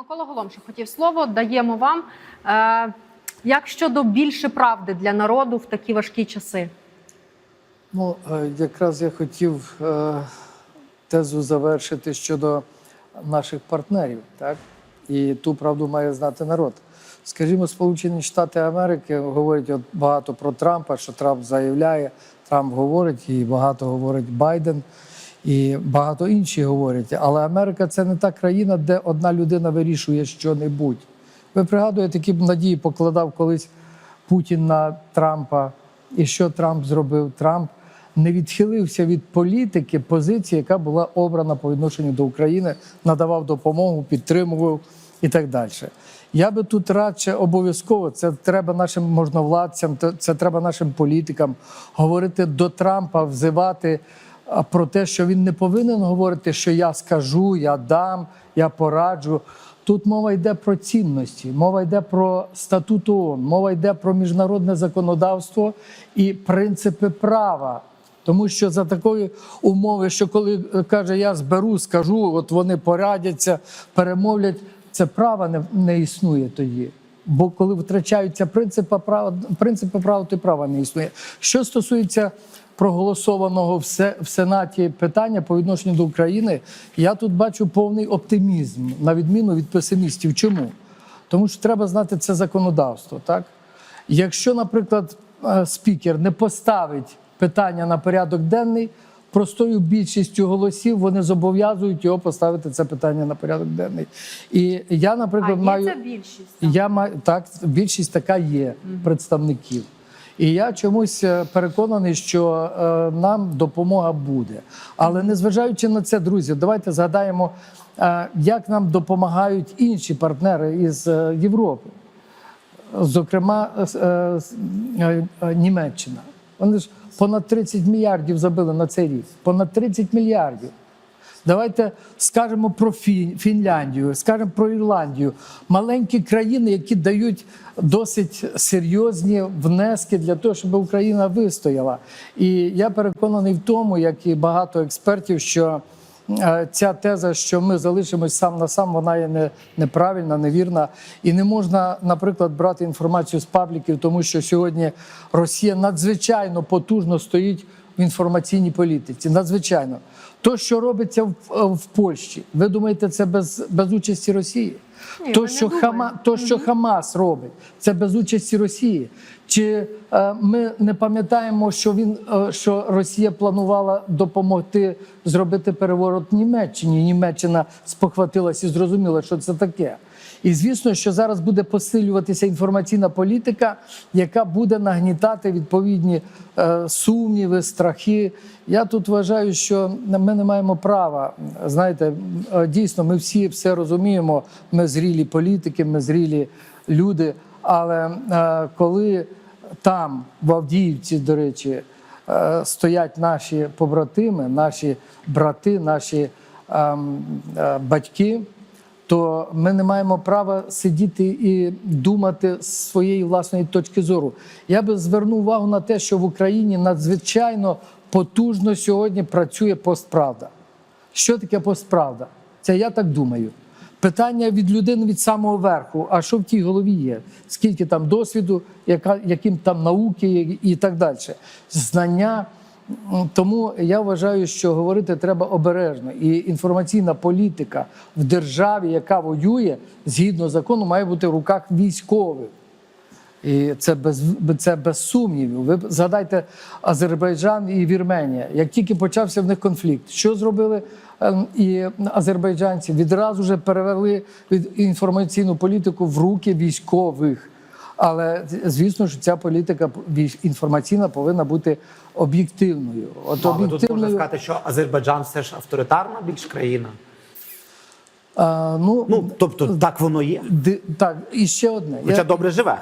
Микола Голомша хотів слово. Даємо вам. Е, як щодо більше правди для народу в такі важкі часи? Ну, е, якраз я хотів е, тезу завершити щодо наших партнерів, так? І ту правду має знати народ. Скажімо, Сполучені Штати Америки говорять от багато про Трампа, що Трамп заявляє, Трамп говорить, і багато говорить Байден, і багато інші говорять. Але Америка це не та країна, де одна людина вирішує що-небудь. Ви пригадуєте, які б надії покладав колись Путін на Трампа. І що Трамп зробив? Трамп не відхилився від політики, позиції, яка була обрана по відношенню до України, надавав допомогу, підтримував і так далі. Я би тут радше обов'язково це треба нашим можновладцям, це- треба нашим політикам говорити до Трампа, взивати про те, що він не повинен говорити, що я скажу, я дам, я пораджу. Тут мова йде про цінності, мова йде про статут ООН, мова йде про міжнародне законодавство і принципи права. Тому що за такої умови, що коли е, каже, я зберу, скажу, от вони порадяться, перемовлять, це права не, не існує тоді. Бо коли втрачаються принципи права, принципи права, то права не існує. Що стосується проголосованого в Сенаті питання по відношенню до України, я тут бачу повний оптимізм, на відміну від песимістів. Чому? Тому що треба знати це законодавство. Так? Якщо, наприклад, е, спікер не поставить питання на порядок денний, простою більшістю голосів вони зобов'язують його поставити це питання на порядок денний. І я, А наприклад, є маю це більшість? я маю так, більшість така є представників. І я чомусь е, переконаний, що е, нам допомога буде. Але незважаючи на це, друзі, давайте згадаємо, е, як нам допомагають інші партнери із е, Європи зокрема е, е, е, Німеччина. Вони ж понад 30 мільярдів забили на цей рік. Понад 30 мільярдів. Давайте скажемо про Фін- Фінляндію, скажемо про Ірландію. Маленькі країни, які дають досить серйозні внески для того, щоб Україна вистояла. І я переконаний в тому, як і багато експертів, що ця теза, що ми залишимось сам на сам, вона є не, неправильна, невірна. І не можна, наприклад, брати інформацію з пабліків, тому що сьогодні Росія надзвичайно потужно стоїть в інформаційній політиці. Надзвичайно. То, що робиться в, в Польщі, ви думаєте, це без, без участі Росії? Ні, то, що. Хама, то, що Хамас робить, це без участі Росії. Чи е, ми не пам'ятаємо, що він е, що Росія планувала допомогти зробити переворот Німеччині? Німеччина спохватилась і зрозуміла, що це таке. І звісно, що зараз буде посилюватися інформаційна політика, яка буде нагнітати відповідні е, сумніви, страхи. Я тут вважаю, що ми не маємо права. Знаєте, дійсно, ми всі все розуміємо. Ми зрілі політики, ми зрілі люди. Але коли там, в Авдіївці, до речі, е, стоять наші побратими, наші брати, наші ем, е, батьки то ми не маємо права сидіти і думати з своєї власної точки зору. Я би звернув увагу на те, що в Україні надзвичайно потужно сьогодні працює постправда. Що таке постправда? Це я так думаю. Питання від людини від самого верху. А що в тій голові є? Скільки там досвіду, яка, яким там науки і так далі. Знання. Тому я вважаю, що говорити треба обережно. І інформаційна політика в державі, яка воює, згідно закону, має бути в руках військових. І це без, це без сумнівів. Ви згадайте Азербайджан і Вірменія. Як тільки почався в них конфлікт, що зробили ем, і азербайджанці? Відразу ж перевели від інформаційну політику в руки військових. Але звісно, що ця політика інформаційна повинна бути об'єктивною. От Але тут можна сказати, що Азербайджан все ж авторитарна більш країна. а, ну, Ну тобто так воно є. ди- так, і ще одне. Хоча Я- добре живе.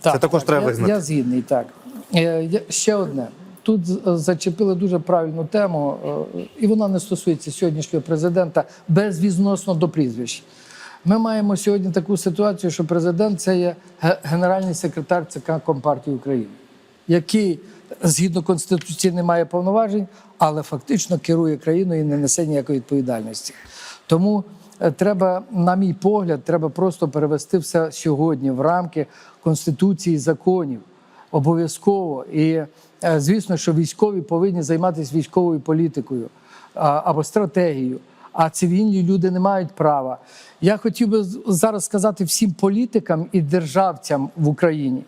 Це також треба я, визнати. Я згідний, так. Е, ще одне. Тут зачепили дуже правильну тему, е, і вона не стосується сьогоднішнього президента безвідносно до прізвищ. Ми маємо сьогодні таку ситуацію, що президент це є генеральний секретар ЦК Компартії України, який згідно Конституції не має повноважень, але фактично керує країною і не несе ніякої відповідальності. Тому е, треба, на мій погляд, треба просто перевести все сьогодні в рамки конституції законів. Обов'язково. І е, звісно, що військові повинні займатися військовою політикою або стратегією, а цивільні люди не мають права. Я хотів би зараз сказати всім політикам і державцям в Україні.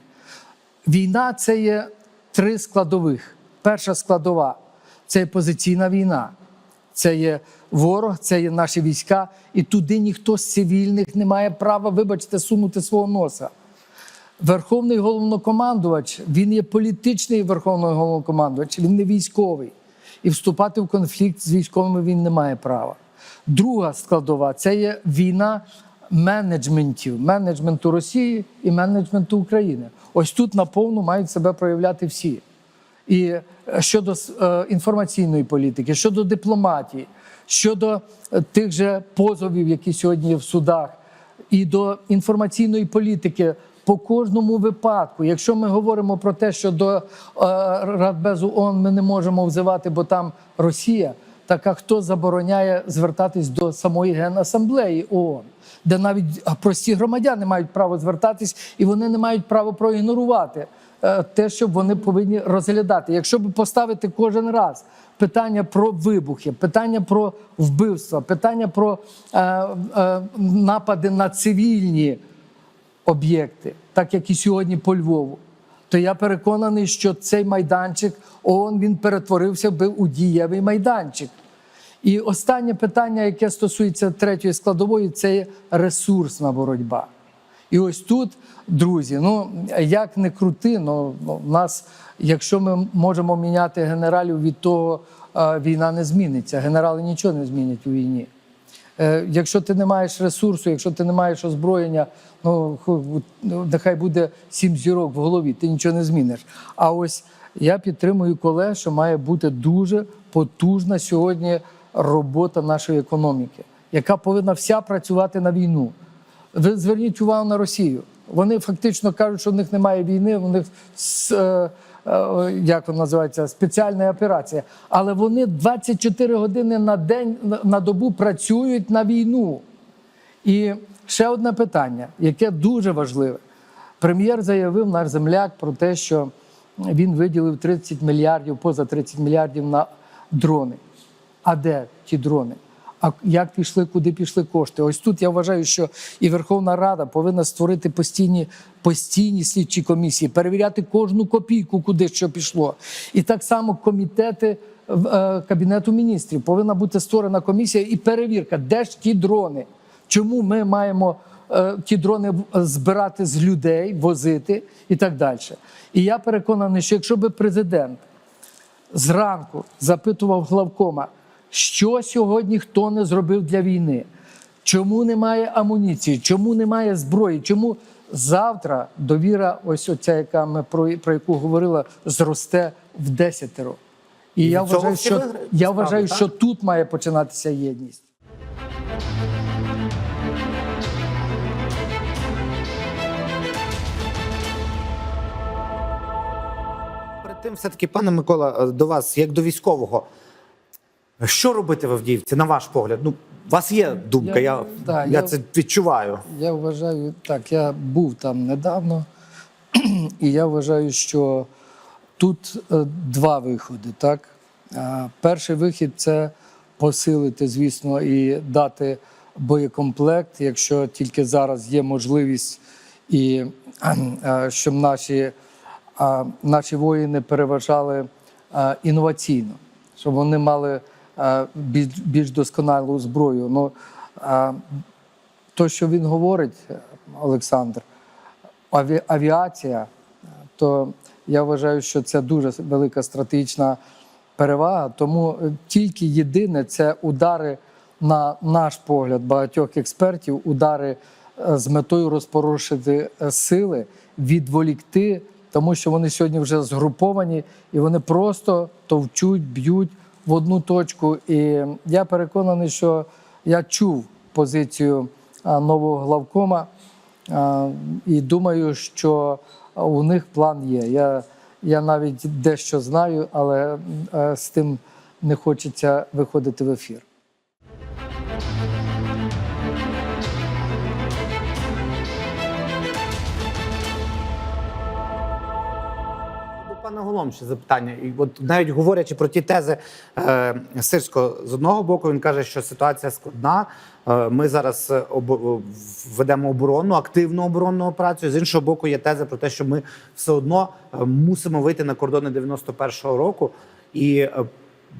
Війна це є три складових. Перша складова це є позиційна війна. Це є ворог, це є наші війська, і туди ніхто з цивільних не має права, вибачте, сунути свого носа. Верховний головнокомандувач, він є політичний верховний головнокомандувач, він не військовий. І вступати в конфлікт з військовими він не має права. Друга складова це є війна менеджментів, менеджменту Росії і менеджменту України. Ось тут наповну мають себе проявляти всі. І е, щодо е, інформаційної політики, щодо дипломатії, щодо е, тих же позовів, які сьогодні є в судах, і до інформаційної політики по кожному випадку. Якщо ми говоримо про те, що до е, Радбезу ООН ми не можемо взивати, бо там Росія, так а хто забороняє звертатись до самої Генасамблеї ООН, де навіть прості громадяни мають право звертатись, і вони не мають права проігнорувати е, те, що вони повинні розглядати. Якщо б поставити кожен раз питання про вибухи, питання про вбивства, питання про е, е, напади на цивільні об'єкти, так як і сьогодні по Львову, то я переконаний, що цей майданчик ООН він перетворився би у дієвий майданчик. І останнє питання, яке стосується третьої складової, це є ресурсна боротьба. І ось тут, друзі, ну як не крути, ну ну, в нас, якщо ми можемо міняти генералів від того, е, війна не зміниться. Генерали нічого не змінять у війні. Е, Якщо ти не маєш ресурсу, якщо ти не маєш озброєння, ну ну, нехай буде сім зірок в голові, ти нічого не зміниш. А ось я підтримую колег, що має бути дуже потужна сьогодні робота нашої економіки, яка повинна вся працювати на війну. Ви зверніть увагу на Росію. Вони фактично кажуть, що в них немає війни, у них е, як вона називається спеціальна операція. Але вони 24 години на день на добу працюють на війну. І ще одне питання, яке дуже важливе. Прем'єр заявив наш земляк про те, що він виділив 30 мільярдів, поза 30 мільярдів на дрони. А де ті дрони? А як пішли, куди пішли кошти? Ось тут я вважаю, що і Верховна Рада повинна створити постійні, постійні слідчі комісії, перевіряти кожну копійку, куди що пішло. І так само комітети е, Кабінету міністрів повинна бути створена комісія і перевірка, де ж ті дрони. Чому ми маємо е, ті дрони збирати з людей, возити і так далі. І я переконаний, що якщо би президент зранку запитував главкома, що сьогодні хто не зробив для війни, чому немає амуніції, чому немає зброї, чому завтра довіра, ось оця, яка ми про, про яку говорила, зросте в десятеро. І, І я вважаю, що я вважаю, так? що тут має починатися єдність. Перед тим, все-таки, пане Микола, е, до вас, як до військового, що робити в Авдіївці, на ваш погляд? Ну, у вас є думка, я, Я- я, да, я- це відчуваю. Я вважаю, так, я був там недавно, і я вважаю, що тут е, два виходи. Так? Перший вихід це посилити, звісно, і дати боєкомплект, якщо тільки зараз є можливість, і е, щоб наші, наші воїни переважали е, інноваційно, щоб вони мали е, більш, більш досконалу зброю. Ну, то, що він говорить, Олександр, аві- авіація, то я вважаю, що це дуже велика стратегічна перевага. Тому е, тільки єдине це удари на наш погляд багатьох експертів, удари е, з метою розпорушити е, сили, відволікти, тому що вони сьогодні вже згруповані і вони просто товчуть, б'ють в одну точку. І я переконаний, що я чув позицію нового главкома і думаю, що у них план є. Я, я навіть дещо знаю, але е, з тим не хочеться виходити в ефір. Голом, ще запитання. І от навіть говорячи про ті тези е, Сирського, з одного боку він каже, що ситуація складна. Е, ми зараз е, обо- ведемо оборону, активну оборонну операцію. З іншого боку, є теза про те, що ми все одно е, мусимо вийти на кордони 91-го року і е,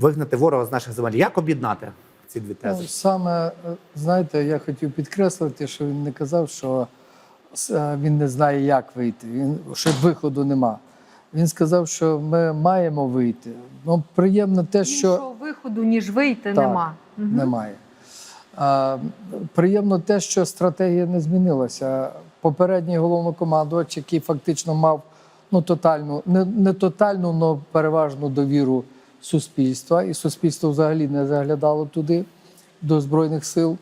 вигнати ворога з наших земель. Як об'єднати ці дві тези? Ну, саме, е, знаєте, я хотів підкреслити, що він не казав, що е, він не знає, як вийти, він, що виходу нема. Він сказав, що ми маємо вийти. Ну, приємно те, що Іншого виходу, ніж вийти, Так. нема. Немає. А, приємно те, що стратегія не змінилася. Попередній головнокомандувач, який фактично мав ну, тотальну, не, не тотальну, але переважну довіру суспільства, і суспільство взагалі не заглядало туди, до Збройних сил.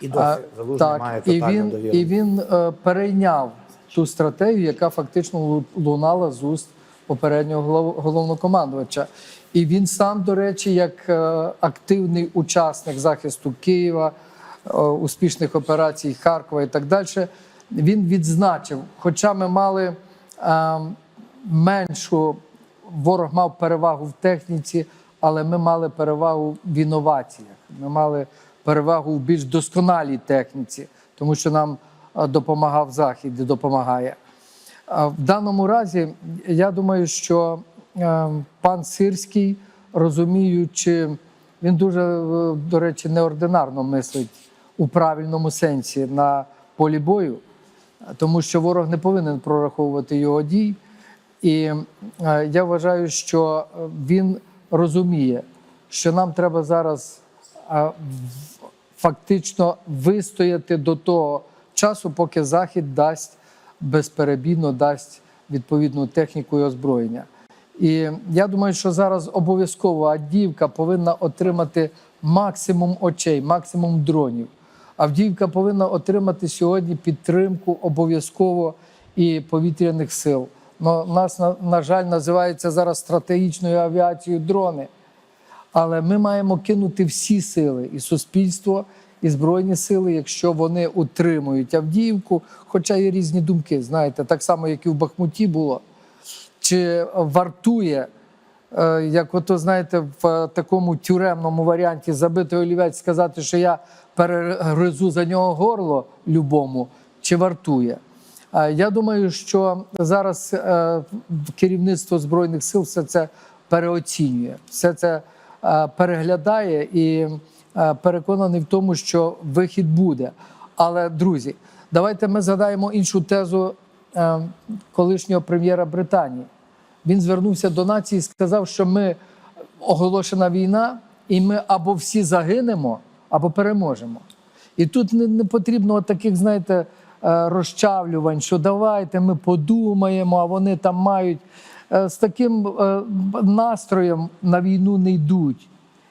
І досі А, так, має і він, довіру. і він е, перейняв ту стратегію, яка фактично лунала з уст попереднього головнокомандувача. І він сам, до речі, як е, активний учасник захисту Києва, е, успішних операцій Харкова і так далі, він відзначив, хоча ми мали е, меншу, ворог мав перевагу в техніці, але ми мали перевагу в інноваціях. Ми мали перевагу в більш досконалій техніці, тому що нам допомагав Захід і допомагає. В даному разі, я думаю, що е, пан Сирський, розуміючи, він дуже, е, до речі, неординарно мислить у правильному сенсі на полі бою, тому що ворог не повинен прораховувати його дій. І е, я вважаю, що він розуміє, що нам треба зараз фактично вистояти до того часу, поки Захід дасть безперебійно дасть відповідну техніку і озброєння. І я думаю, що зараз обов'язково Авдіївка повинна отримати максимум очей, максимум дронів. Авдіївка повинна отримати сьогодні підтримку обов'язково і повітряних сил. Но нас, на, на жаль, називається зараз стратегічною авіацією дрони. Але ми маємо кинути всі сили і суспільство, і збройні сили, якщо вони утримують Авдіївку, хоча є різні думки, знаєте, так само, як і в Бахмуті було. Чи вартує, е, як ото знаєте, в такому тюремному варіанті забити олівець, сказати, що я перегризу за нього горло любому, чи вартує? Е, Я думаю, що зараз е, керівництво Збройних сил все це переоцінює, все це переглядає і переконаний в тому, що вихід буде. Але, друзі, давайте ми згадаємо іншу тезу е, колишнього прем'єра Британії. Він звернувся до нації і сказав, що ми оголошена війна, і ми або всі загинемо, або переможемо. І тут не, не потрібно таких, знаєте, е, розчавлювань, що давайте ми подумаємо, а вони там мають. Е, З таким е, настроєм на війну не йдуть.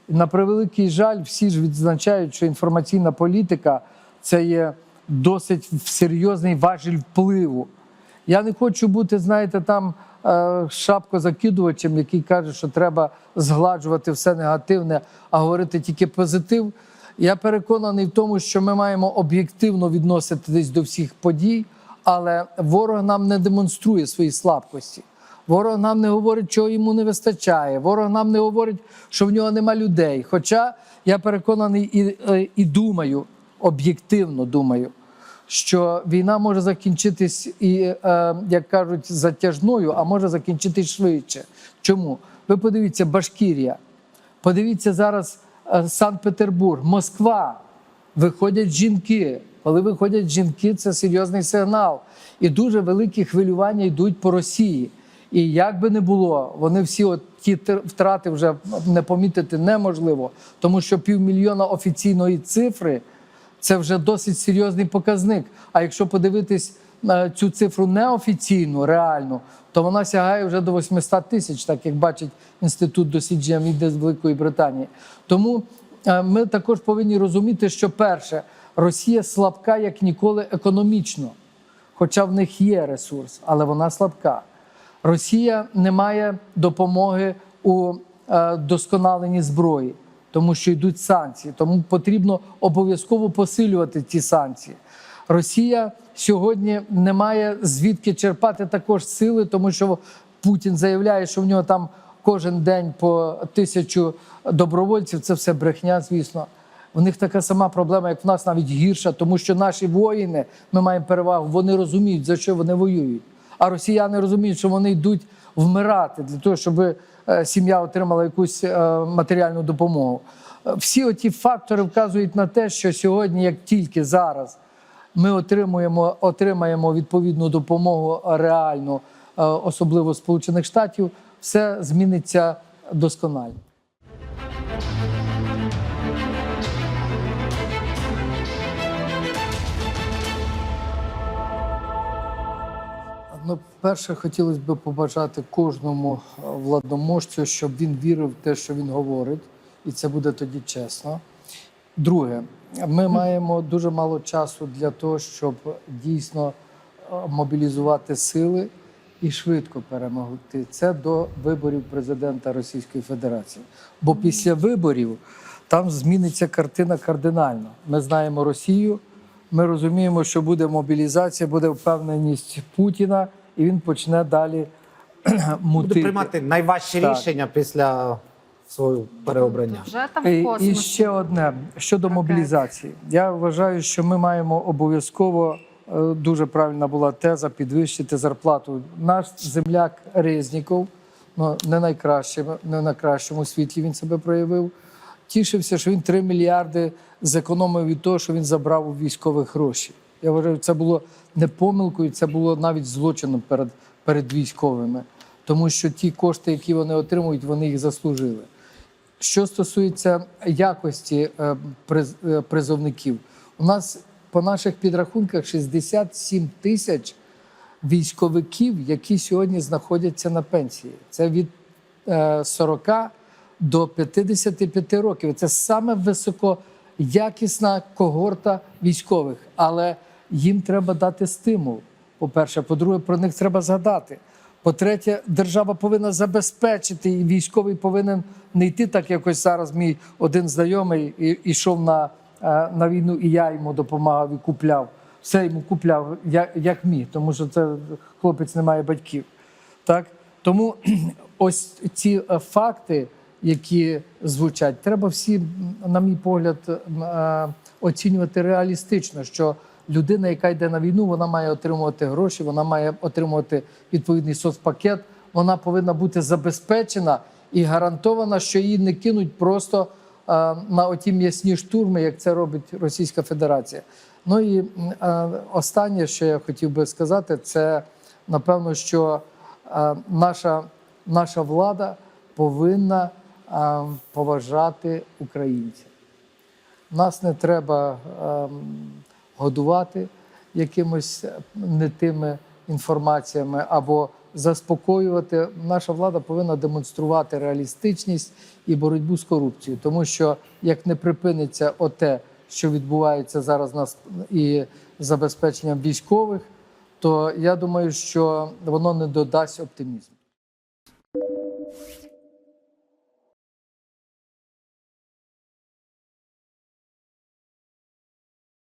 На превеликий жаль, всі ж відзначають, що інформаційна політика це є досить серйозний важіль впливу. Я не хочу бути, знаєте, там е, шапкозакидувачем, який каже, що треба згладжувати все негативне, а говорити тільки позитив. Я переконаний в тому, що ми маємо об'єктивно відноситись до всіх подій, але ворог нам не демонструє свої слабкості. Ворог нам не говорить, чого йому не вистачає. Ворог нам не говорить, що в нього нема людей. Хоча я переконаний і, е, і думаю, об'єктивно думаю, що війна може закінчитись і, е, як кажуть, затяжною, а може закінчитись швидше. Чому? Ви подивіться, Башкірія, подивіться зараз е, Санкт-Петербург, Москва. Виходять жінки. Коли виходять жінки, це серйозний сигнал. І дуже великі хвилювання йдуть по Росії. І як би не було, вони всі от ті втрати вже не помітити неможливо, тому що півмільйона офіційної цифри це вже досить серйозний показник. А якщо подивитись на цю цифру неофіційну, реальну, то вона сягає вже до 800 тисяч, так як бачить інститут дослідження Міди з Великої Британії. Тому е, ми також повинні розуміти, що перше, Росія слабка як ніколи економічно, хоча в них є ресурс, але вона слабка. Росія не має допомоги у е, досконаленні зброї, тому що йдуть санкції. Тому потрібно обов'язково посилювати ті санкції. Росія сьогодні не має звідки черпати також сили, тому що Путін заявляє, що в нього там кожен день по тисячу добровольців. Це все брехня, звісно. У них така сама проблема, як в нас, навіть гірша, тому що наші воїни, ми маємо перевагу, вони розуміють, за що вони воюють. А росіяни розуміють, що вони йдуть вмирати для того, щоб е, сім'я отримала якусь е, матеріальну допомогу. Е, Всі оті фактори вказують на те, що сьогодні, як тільки зараз, ми отримуємо, отримаємо відповідну допомогу реальну, особливо Сполучених Штатів, все зміниться досконально. Ну, перше, хотілося б побажати кожному е, владоможцю, щоб він вірив в те, що він говорить, і це буде тоді чесно. Друге, ми маємо дуже мало часу для того, щоб дійсно е, мобілізувати сили і швидко перемогти. Це до виборів президента Російської Федерації. Бо після виборів там зміниться картина кардинально. Ми знаємо Росію, ми розуміємо, що буде мобілізація, буде впевненість Путіна, і він почне далі Буде приймати найважчі Так. рішення після свого переобрання. Вже там в І, і ще одне щодо Таке. мобілізації. Я вважаю, що ми маємо обов'язково е, дуже правильна була теза підвищити зарплату. Наш земляк Резніков, ну не найкраще, не на кращому світлі він себе проявив. Тішився, що він 3 мільярди зекономив від того, що він забрав у військових гроші. Я вважаю, це було не помилкою, це було навіть злочином перед, перед військовими, тому що ті кошти, які вони отримують, вони їх заслужили. Що стосується якості е, е, призовників, у нас по наших підрахунках 67 тисяч військовиків, які сьогодні знаходяться на пенсії. Це від е, 40 до 55 років. Це саме високоякісна когорта військових, але їм треба дати стимул. По-перше, по-друге, про них треба згадати. По-третє, держава повинна забезпечити, і військовий повинен не йти так, якось зараз мій один знайомий ішов на, е, на війну, і я йому допомагав і купляв. Все йому купляв, як, як міг, тому що це хлопець не має батьків. Так? Тому ось ці е, факти, які звучать, треба всі, на мій погляд, е, оцінювати реалістично, що людина, яка йде на війну, вона має отримувати гроші, вона має отримувати відповідний соцпакет, вона повинна бути забезпечена і гарантована, що її не кинуть просто е, на оті м'ясні штурми, як це робить Російська Федерація. Ну і е, останнє, що я хотів би сказати, це напевно, що е, наша, наша влада повинна поважати українців. Нас не треба ем, годувати якимось не тими інформаціями або заспокоювати. Наша влада повинна демонструвати реалістичність і боротьбу з корупцією, тому що як не припиниться оте, що відбувається зараз нас і забезпеченням військових, то я думаю, що воно не додасть оптимізму.